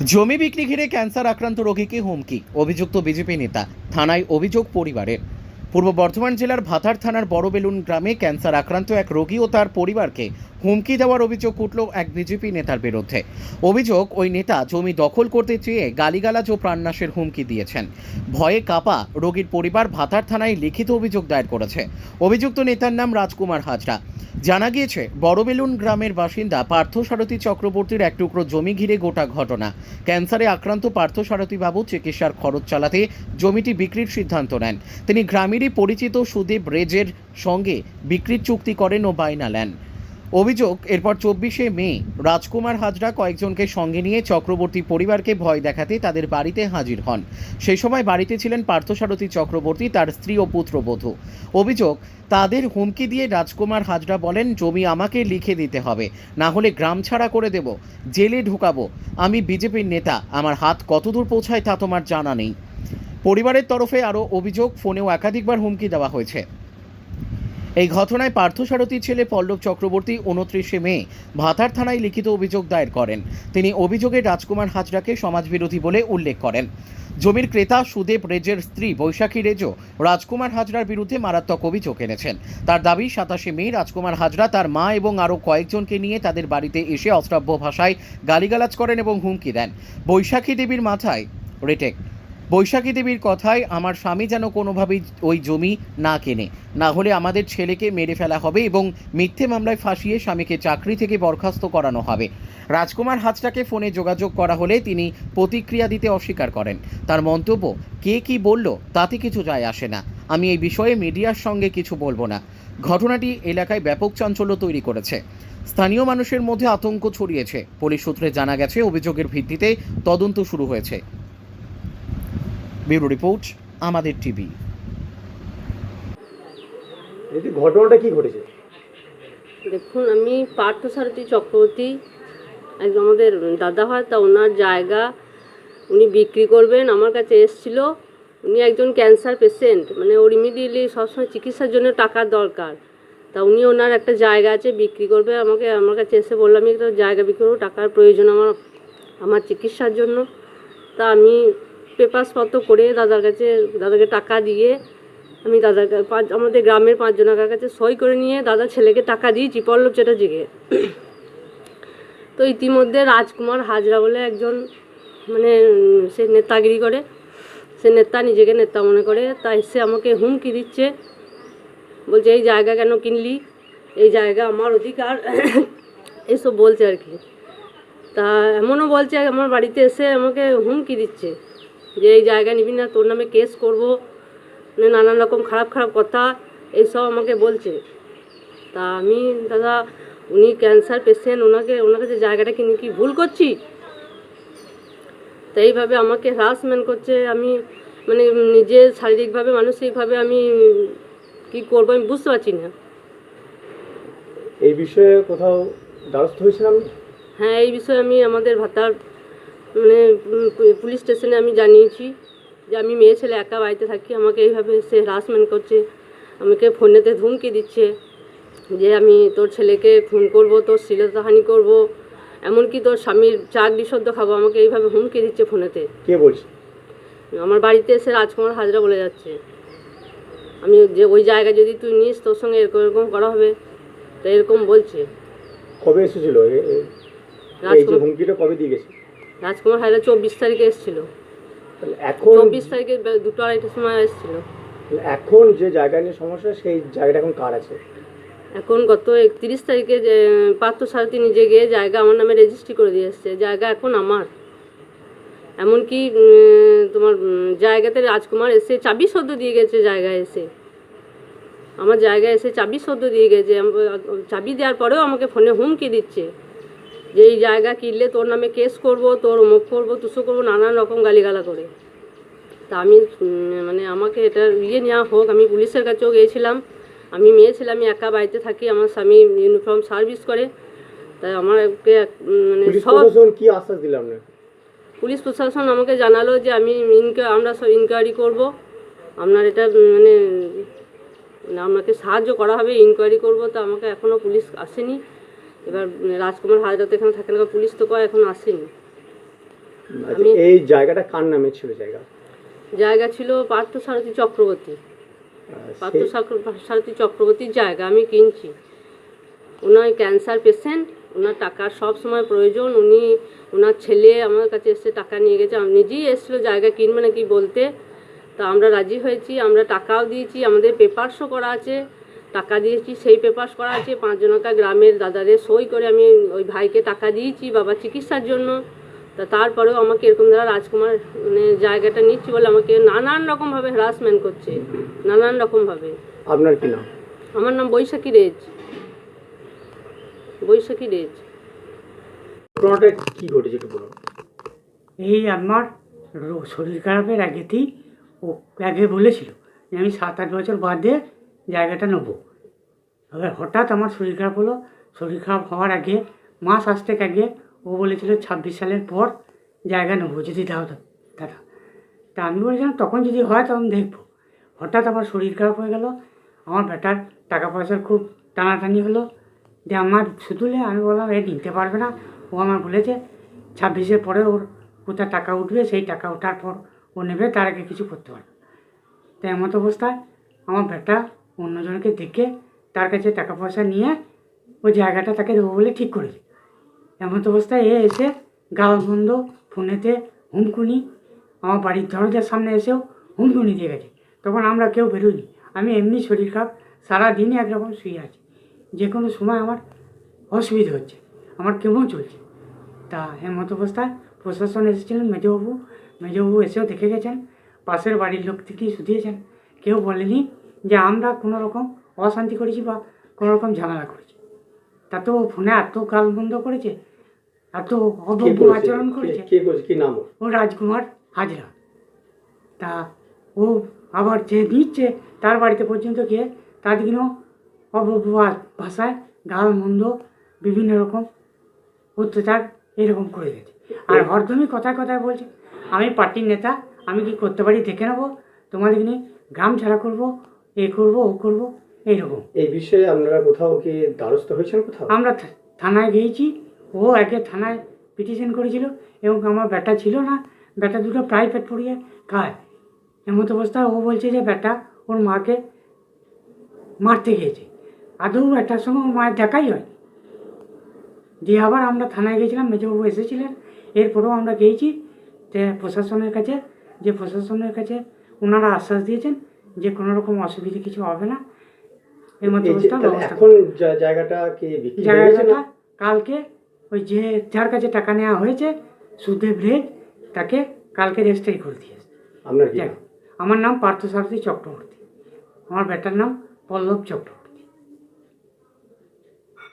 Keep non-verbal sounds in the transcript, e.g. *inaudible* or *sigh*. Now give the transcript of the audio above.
জমি বিক্রি ঘিরে ক্যান্সার আক্রান্ত রোগীকে হুমকি, অভিযুক্ত বিজেপি নেতা, থানায় অভিযোগ পরিবারের। পূর্ব বর্ধমান জেলার ভাতার থানার বড়বেলুন গ্রামে ক্যান্সার আক্রান্ত এক রোগী ও তার পরিবারকে হুমকি দেওয়ার অভিযোগ উঠল এক বিজেপি নেতার বিরুদ্ধে। অভিযোগ, ওই নেতা জমি দখল করতে চেয়ে গালিগালাজ ও প্রাণনাশের হুমকি দিয়েছেন। ভয়ে কাপা রোগীর পরিবার ভাতার থানায় লিখিত অভিযোগ দায়ের করেছে। অভিযুক্ত নেতার নাম রাজকুমার হাজরা। জানা গিয়েছে, বড়বেলুন গ্রামের বাসিন্দা পার্থসারথী চক্রবর্তীর এক টুকরো জমি ঘিরে গোটা ঘটনা। ক্যান্সারে আক্রান্ত পার্থসারথী বাবু চিকিৎসার খরচ চালাতে জমিটি বিক্রির সিদ্ধান্ত নেন। তিনি গ্রামেরই পরিচিত সুদীপ রেজের সঙ্গে বিক্রির চুক্তি করেন ও বায়না নেন। অভিযোগ, এরপর চব্বিশে মে, রাজকুমার হাজরা কয়েকজনকে সঙ্গে নিয়ে চক্রবর্তী পরিবারকে ভয় দেখাতে তাদের বাড়িতে হাজির হন। সেই সময় বাড়িতে ছিলেন পার্থসারথী চক্রবর্তী, তার স্ত্রী ও পুত্রবধূ। অভিযোগ, তাদের হুমকি দিয়ে রাজকুমার হাজরা বলেন, জমি আমাকে লিখে দিতে হবে, না হলে গ্রাম ছাড়া করে দেব, জেলে ঢুকাবো, আমি বিজেপির নেতা, আমার হাত কতদূর পৌঁছায় তা তোমার জানা নেই। পরিবারের তরফে আরও অভিযোগ, ফোনেও একাধিকবার হুমকি দেওয়া হয়েছে। এই ঘটনায় পার্থসারথীর ছেলে পল্লব চক্রবর্তী উনত্রিশে মে ভাতার থানায় লিখিত অভিযোগ দায়ের করেন। তিনি অভিযোগে রাজকুমার হাজরাকে সমাজবিরোধী বলে উল্লেখ করেন। জমির ক্রেতা সুদেব রেজের স্ত্রী বৈশাখী রেজো রাজকুমার হাজরার বিরুদ্ধে মারাত্মক অভিযোগ এনেছেন। তার দাবি, সাতাশে মে রাজকুমার হাজরা তার মা এবং আরও কয়েকজনকে নিয়ে তাদের বাড়িতে এসে অশ্রাব্য ভাষায় গালিগালাজ করেন এবং হুমকি দেন। বৈশাখী দেবীর মাথায় রেটেক। বৈশাখী দেবীর কথায় আমার স্বামী যেন কোনোভাবেই ওই জমি না কেনে। না হলে আমাদের ছেলেকে মেরে ফেলা হবে এবং মিথ্যে মামলায় ফাঁসিয়ে স্বামীকে চাকরি থেকে বরখাস্ত করানো হবে। রাজকুমার হাজরাকে ফোনে যোগাযোগ করা হলে তিনি প্রতিক্রিয়া দিতে অস্বীকার করেন। তার মন্তব্য, কে কি বলল তাতে কিছু যায় আসে না। আমি এই বিষয়ে মিডিয়ার সঙ্গে কিছু বলব না। ঘটনাটি এলাকায় ব্যাপক চাঞ্চল্য তৈরি করেছে। স্থানীয় মানুষের মধ্যে আতঙ্ক ছড়িয়েছে। পুলিশ সূত্রে জানা গেছে, অভিযোগের ভিত্তিতে তদন্ত শুরু হয়েছে। ব্যুরো রিপোর্ট আমাদের টিভি। দিদি ঘটনাটা কি ঘটেছে? দেখুন আমি পার্থসারথী চক্রবর্তী একজন আমাদের দাদা হয় তা ওনার জায়গা উনি বিক্রি করবেন আমার কাছে এসছিল। উনি একজন ক্যান্সার পেশেন্ট মানে ওর ইমিডিয়েটলি সবসময় চিকিৎসার জন্য টাকার দরকার। তা উনি ওনার একটা জায়গা আছে বিক্রি করবে আমাকে আমার কাছে এসে বললাম আমি একটা জায়গা বিক্রি করব টাকার প্রয়োজন আমার আমার চিকিৎসার জন্য। তা আমি পেপারসপত্র করে দাদার কাছে, দাদাকে টাকা দিয়ে আমি দাদার পাঁচ আমাদের গ্রামের পাঁচজনের কাছে সই করে নিয়ে দাদা ছেলেকে টাকা দিয়েছি পল্লব চ্যাটার্জিকে। তো ইতিমধ্যে রাজকুমার হাজরা বলে একজন মানে সে নেতাগিরি করে। সে নেতা নিজেকে নেতা মনে করে, তাই সে আমাকে হুমকি দিচ্ছে। বলছে, এই জায়গা কেন কিনলি? এই জায়গা আমার অধিকার। *coughs* এসব বলছে আর কি। তা এমনও বলছে, আমার বাড়িতে এসে আমাকে হুমকি দিচ্ছে। যে এই জায়গা নিবি না তোর নামে কেস করব মানে নানান রকম খারাপ খারাপ কথা এইসব আমাকে বলছে। তা আমি দাদা উনি ক্যান্সার পেশেন্ট ওনাকে ওনার কাছে জায়গাটা কিনে কি ভুল করছি? তো এইভাবে আমাকে হ্রাসমেন্ট করছে আমি মানে নিজে শারীরিকভাবে মানসিকভাবে আমি কি করব আমি বুঝতে পারছি না। এই বিষয়ে কোথাও দ্বারস্থ হয়েছিলাম হ্যাঁ এই বিষয়ে আমি আমাদের ভাতার মানে পুলিশ স্টেশনে আমি জানিয়েছি যে আমি মেয়ে ছেলে একা বাড়িতে থাকি আমাকে এইভাবে সে হ্রাসমেন্ট করছে আমাকে ফোনেতে ধুমকি দিচ্ছে যে আমি তোর ছেলেকে খুন করব তোর শ্লীলতাহানি করব এমনকি তোর স্বামীর চাক বিশুদ্ধ খাব আমাকে এইভাবে হুমকি দিচ্ছে ফোনেতে। কে বলছে? আমার বাড়িতে এসে রাজকুমার হাজরা বলে যাচ্ছে। আমি যে ওই জায়গায় যদি তুই নিস তোর সঙ্গে এরকম এরকম করা হবে তো এরকম বলছে। কবে এসেছিল? এই যে রাজকুমার হুমকিটা কবে দিয়ে গেছে? রাজকুমার হাজরা চব্বিশ তারিখে এসেছিল। এখন চব্বিশ তারিখে দুটো আড়াইটার সময় এসেছিল। এখন যে জায়গা নিয়ে সমস্যা সেই জায়গাটা এখন কার আছে? এখন গত একত্রিশ তারিখে যে পার্থ সারথী নিজে গিয়ে জায়গা আমার নামে রেজিস্ট্রি করে দিয়ে এসছে। জায়গা এখন আমার। এমনকি তোমার জায়গাতে রাজকুমার এসে চাবি সদ্য দিয়ে গেছে জায়গায় এসে। আমার জায়গায় এসে চাবি সদ্য দিয়ে গেছে। চাবি দেওয়ার পরেও আমাকে ফোনে হুমকি দিচ্ছে। যে এই জায়গা কিনলে তোর নামে কেস করব তোর মুখ করব তুসো করব নানান রকম গালিগালা করে। তা আমি মানে আমাকে এটা ইয়ে নেওয়া হোক আমি পুলিশের কাছেও গিয়েছিলাম। আমি মেয়ে ছিলাম আমি একা বাড়িতে থাকি আমার স্বামী ইউনিফর্ম সার্ভিস করে। তাই আমাকে মানে সব কি আশ্বাস দিলাম না পুলিশ প্রশাসন আমাকে জানালো যে আমি আমরা সব ইনকোয়ারি করব। আপনার এটা মানে আপনাকে সাহায্য করা হবে ইনকোয়ারি করব। তো আমাকে এখনও পুলিশ আসেনি। এবার রাজকুমার হাজরা তো এখানে থাকে না পুলিশ তো কয় এখন আসেনি। আচ্ছা, এই জায়গাটা কার নামে ছিল জায়গা? জায়গা ছিল পার্থ সারথী চক্রবর্তী। পার্থ সারথী চক্রবর্তীর জায়গা আমি কিনছি। ওনার ক্যান্সার পেশেন্ট ওনার টাকার সব সময় প্রয়োজন। উনি ওনার ছেলে আমার কাছে এসে টাকা নিয়ে গেছে। আমি নিজেই এসেছিল জায়গা কিনবে নাকি বলতে। তা আমরা রাজি হয়েছি আমরা টাকাও দিয়েছি আমাদের পেপারসও করা আছে। টাকা দিয়েছি সেই পেপারস করা আছে পাঁচজনকা গ্রামের দাদাদের সই করে আমি ওই ভাইকে টাকা দিয়েছি বাবা চিকিৎসার জন্য। তা তারপরেও আমাকে এরকম দ্বারা রাজকুমার মানে জায়গাটা নিচ্ছি বলে আমাকে নানান রকমভাবে হ্যারাসমেন্ট করছে নানান রকমভাবে। আপনার কি নাম? আমার নাম বৈশাখী রেজ। বৈশাখী রেজ। ঘটনাটা কি ঘটেছে একটু বলুন। এই আমার শরীর খারাপের আগেতেই ও আগে বলেছিল যে আমি সাত আট বছর বাদে জায়গাটা নেব। এবার হঠাৎ আমার শরীর খারাপ হলো। শরীর খারাপ হওয়ার আগে মাস আসতে আগে ও বলেছিল ছাব্বিশ সালের পর জায়গা নেব, যদি দাও দাদা, তা আমি বলেছিলাম, তখন যদি হয় তখন দেখব। হঠাৎ আমার শরীর খারাপ হয়ে গেল। আমার বেটার টাকা পয়সার খুব টানাটানি হলো। যে আমার শুধুলে আমি বললাম, এ নিতে পারবে না। ও আমার বলেছে, ছাব্বিশের পরে ওর কোথায় টাকা উঠবে, সেই টাকা ওঠার পর ও নেবে, তার আগে কিছু করতে পারবে। তাই এমত অবস্থায় আমার বেটা অন্যজনকে দেখে তার কাছে টাকা পয়সা নিয়ে ওই জায়গাটা তাকে দেবো বলে ঠিক করেছে। এমন অবস্থায় এ এসে গাল বন্ধ ফোনেতে হুমকুনি, আমার বাড়ির দরজার সামনে এসেও হুমকুনি দিয়ে গেছে। তখন আমরা কেউ বেরোইনি। আমি এমনি শরীর খারাপ, সারাদিনই একরকম শুয়ে আছি। যে কোনো সময় আমার অসুবিধা হচ্ছে, আমার কেমন চলছে। তা এমত অবস্থায় প্রশাসন এসেছিলেন মেজবাবু। মেজবাবু এসেও দেখে গেছেন, পাশের বাড়ির লোক থেকেই শুধিয়েছেন। কেউ বলেনি যে আমরা কোনো রকম অশান্তি করেছি বা কোনো রকম ঝামেলা করেছি। তাতে ও ফোনে এত গাল বন্ধ করেছে এত অভব্য আচরণ করেছে। কি নাম ও রাজকুমার হাজরা। তা ও আবার যে দিচ্ছে তার বাড়িতে পর্যন্ত গিয়ে তাদেরও অভব্য ভাষায় গাল মন্দ বিভিন্ন রকম অত্যাচার এরকম করে গেছে আর হরদমই কথায় কথায় বলছে আমি পার্টির নেতা আমি কি করতে পারি দেখে নেব? তোমাদের নিয়ে গ্রাম ছাড়া করব? এ করব ও করব এইরকম। এই বিষয়ে আপনারা কোথাও কি দ্বারস্থ হয়েছেন কোথাও? আমরা থানায় গিয়েছি ও আগে থানায় পিটিশন করেছিল এবং আমার ব্যাটা ছিল না। ব্যাটা দুটো প্রায় পেট পড়িয়ে খায়। এমত অবস্থায় ও বলছে যে ব্যাটা ওর মাকে মারতে গিয়েছে। আদৌ ব্যাটার সঙ্গে ওর মায়ের দেখাই হয়। দিয়ে আবার আমরা থানায় গিয়েছিলাম মেজবাবু এসেছিলেন। এরপরেও আমরা গিয়েছি যে প্রশাসনের কাছে যে প্রশাসনের কাছে ওনারা আশ্বাস দিয়েছেন যে কোনো রকম অসুবিধা কিছু হবে না। এর মধ্যে এখন জায়গাটা কি বিক্রি জায়গাটা কালকে ওই যে যার কাছে টাকা নেওয়া হয়েছে সুদেব রেড তাকে কালকে রেজিস্ট্রি করে দিয়েছে। আপনার কি যাক, নাম? পার্থ সারথী চক্রবর্তী। আমার বেটার নাম পল্লব চক্রবর্তী।